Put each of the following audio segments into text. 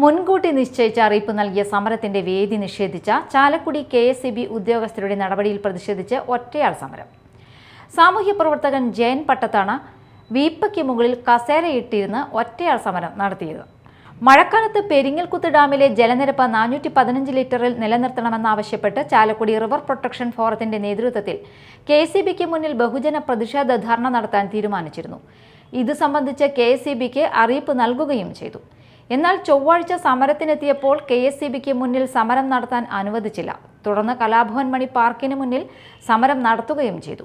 മുൻകൂട്ടി നിശ്ചയിച്ച അറിയിപ്പ് നൽകിയ സമരത്തിന്റെ വേദി നിഷേധിച്ച ചാലക്കുടി കെ എസ് ഉദ്യോഗസ്ഥരുടെ നടപടിയിൽ പ്രതിഷേധിച്ച് ഒറ്റയാൾ സമരം. സാമൂഹ്യ പ്രവർത്തകൻ ജയൻ പട്ടത്താണ് വീപ്പയ്ക്ക് മുകളിൽ കസേരയിട്ടിരുന്ന് ഒറ്റയാൾ സമരം നടത്തിയത്. മഴക്കാലത്ത് പെരിങ്ങൽകുത്ത് ഡാമിലെ ജലനിരപ്പ് നാനൂറ്റി പതിനഞ്ച് ലിറ്ററിൽ നിലനിർത്തണമെന്നാവശ്യപ്പെട്ട് ചാലക്കുടി റിവർ പ്രൊട്ടക്ഷൻ ഫോറത്തിന്റെ നേതൃത്വത്തിൽ കെ സി ബിക്ക് മുന്നിൽ ബഹുജന പ്രതിഷേധ ധർണ നടത്താൻ തീരുമാനിച്ചിരുന്നു. ഇത് സംബന്ധിച്ച് കെ എസ് അറിയിപ്പ് നൽകുകയും ചെയ്തു. എന്നാൽ ചൊവ്വാഴ്ച സമരത്തിനെത്തിയപ്പോൾ കെ എസ് സി ബിക്ക് മുന്നിൽ സമരം നടത്താൻ അനുവദിച്ചില്ല. തുടർന്ന് കലാഭവൻ മണി പാർക്കിന് മുന്നിൽ സമരം നടത്തുകയും ചെയ്തു.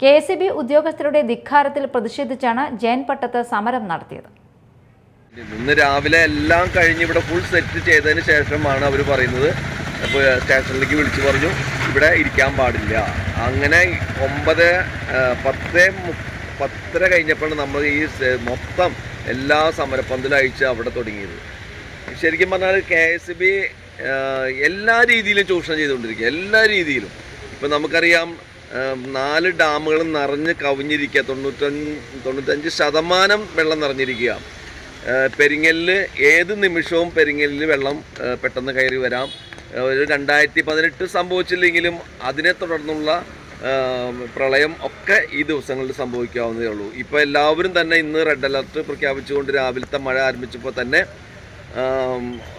കെ എസ് സി ബി ഉദ്യോഗസ്ഥരുടെ ധിക്കാരത്തിൽ പ്രതിഷേധിച്ചാണ് ജയൻ പട്ടത്ത് സമരം നടത്തിയത്. ഇന്ന് രാവിലെ എല്ലാം കഴിഞ്ഞ് ഇവിടെ ഫുൾ സെറ്റ് ചെയ്തതിന് ശേഷമാണ് അവർ പറയുന്നത്. അപ്പോൾ സ്റ്റേഷനിലേക്ക് വിളിച്ചു പറഞ്ഞു ഇവിടെ ഇരിക്കാൻ പാടില്ല. അങ്ങനെ ഒമ്പത് പത്ത് പത്തര കഴിഞ്ഞപ്പോഴാണ് നമ്മൾ ഈ മൊത്തം എല്ലാ സമരപ്പന്തലും അയച്ച് അവിടെ തുടങ്ങിയത്. ശരിക്കും പറഞ്ഞാൽ കെ എസ് ബി എല്ലാ രീതിയിലും ചൂഷണം ചെയ്തുകൊണ്ടിരിക്കുക. എല്ലാ രീതിയിലും. ഇപ്പം നമുക്കറിയാം നാല് ഡാമുകൾ നിറഞ്ഞ് കവിഞ്ഞിരിക്കുക. തൊണ്ണൂറ്റഞ്ച് തൊണ്ണൂറ്റഞ്ച് ശതമാനം വെള്ളം നിറഞ്ഞിരിക്കുക. പെരിങ്ങലിൽ ഏത് നിമിഷവും പെരിങ്ങലിൽ വെള്ളം പെട്ടെന്ന് കയറി വരാം. ഒരു രണ്ടായിരത്തി പതിനെട്ട് സംഭവിച്ചില്ലെങ്കിലും അതിനെ തുടർന്നുള്ള പ്രളയം ഒക്കെ ഈ ദിവസങ്ങളിൽ സംഭവിക്കാവുന്നതേ ഉള്ളൂ. ഇപ്പോൾ എല്ലാവരും തന്നെ ഇന്ന് റെഡ് അലർട്ട് പ്രഖ്യാപിച്ചുകൊണ്ട് രാവിലത്തെ മഴ ആരംഭിച്ചപ്പോൾ തന്നെ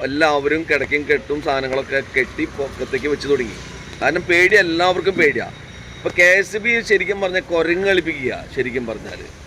എല്ലാവരും കിടക്കും കെട്ടും സാധനങ്ങളൊക്കെ കെട്ടി പൊക്കത്തേക്ക് വെച്ച് തുടങ്ങി. കാരണം പേടി എല്ലാവർക്കും പേടിയാണ് ഇപ്പോൾ കെ എസ് ബി ശരിക്കും പറഞ്ഞാൽ കുരങ്ങ് കളിപ്പിക്കുക ശരിക്കും പറഞ്ഞാൽ